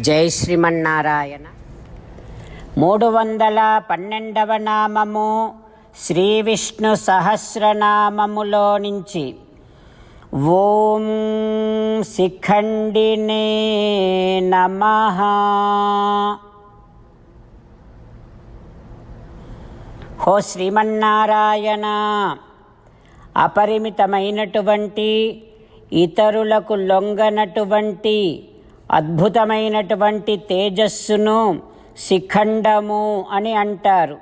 జై శ్రీమన్నారాయణ. మూడు వందల పన్నెండవ నామము శ్రీ విష్ణు సహస్రనామములో నుంచి. ఓం శిఖండినే నమ. హో శ్రీమన్నారాయణ అపరిమితమైనటువంటి ఇతరులకు లొంగనటువంటి అద్భుతమైనటువంటి తేజస్సును శిఖండము అని అంటారు.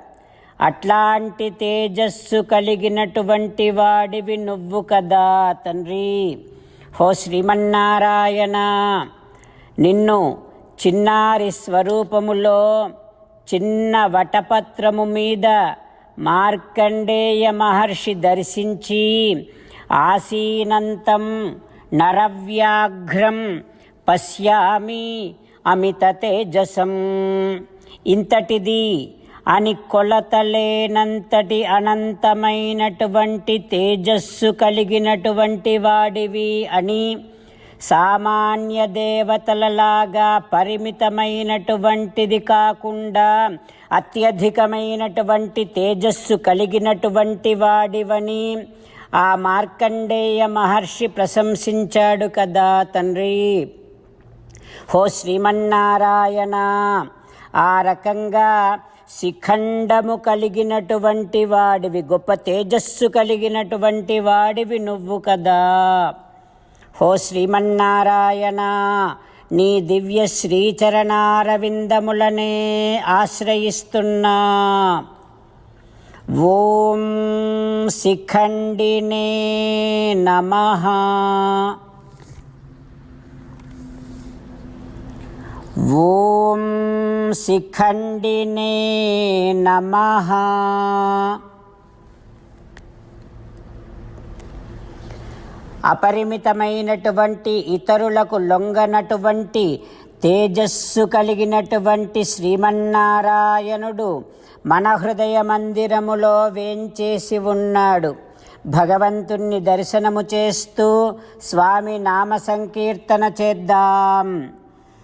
అట్లాంటి తేజస్సు కలిగినటువంటి వాడివి నువ్వు కదా తండ్రి. హో శ్రీమన్నారాయణ నిన్ను చిన్నారి స్వరూపములో చిన్న వటపత్రము మీద మార్కండేయ మహర్షి దర్శించి ఆసీనంతం నరవ్యాఘ్రం పశ్యామి అమిత తేజసం. ఇంతటిది అని కొలతలేనంతటి అనంతమైనటువంటి తేజస్సు కలిగినటువంటి వాడివి అని సామాన్య దేవతలలాగా పరిమితమైనటువంటిది కాకుండా అత్యధికమైనటువంటి తేజస్సు కలిగినటువంటి వాడివని ఆ మార్కండేయ మహర్షి ప్రశంసించాడు కదా తండ్రి. హో శ్రీమన్నారాయణ. ఆ రకంగా శిఖండము కలిగినటువంటి వాడివి గొప్ప తేజస్సు కలిగినటువంటి వాడివి నువ్వు కదా. హో శ్రీమన్నారాయణ నీ దివ్య శ్రీచరణారవిందములనే ఆశ్రయిస్తున్నా. ఓం శిఖండినే నమ. ఓం శిఖండినే నమ. అపరిమితమైనటువంటి ఇతరులకు లొంగనటువంటి తేజస్సు కలిగినటువంటి శ్రీమన్నారాయణుడు మన హృదయ మందిరములో వేంచేసి ఉన్నాడు. భగవంతుణ్ణి దర్శనము చేస్తూ స్వామి నామ సంకీర్తన చేద్దాం.